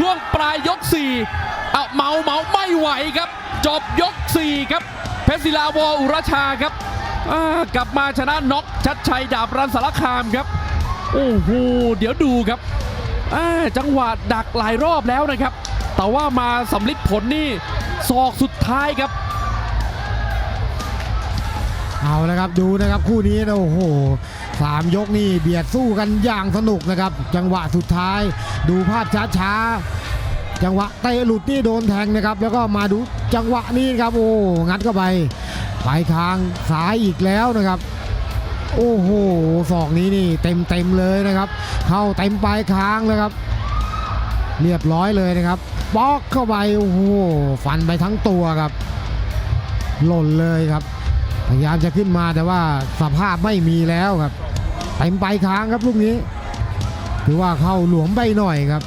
ช่วงปลายยก4เอาเมาเมาไม่ไหวครับ จบยก 4 ครับ เพชรศิลาวออุรชาครับกลับมาชนะน็อกชัดชัยดาบรันสารคามครับ โอ้โหเดี๋ยวดูครับจังหวะดักหลายรอบแล้วนะครับ แต่ว่ามาสำลิดผลนี่ศอกสุดท้ายครับ เอาละครับดูนะครับคู่นี้นะโอ้โหสามยกนี่เบียดสู้กันอย่างสนุกนะครับ จังหวะสุดท้าย ดูภาพช้าๆ จังหวะเตะหลุดนี่โดนแทงนะครับ แล้วก็มาดูจังหวะนี้ครับโอ้งัดเข้าไปปลายคางซ้ายอีกแล้วนะครับ โอ้โหศอกนี้นี่เต็มเต็มเลยนะครับ เข้าเต็มปลายคางเลยครับ เรียบร้อยเลยนะครับบล็อกเข้าไปโอ้โหฟันไปทั้งตัวครับ หล่นเลยครับ พยายามจะขึ้นมาแต่ว่าสภาพไม่มีแล้วครับเต็มไปค้างครับลูกนี้ ถือว่าเข้าหลวมไปหน่อยครับ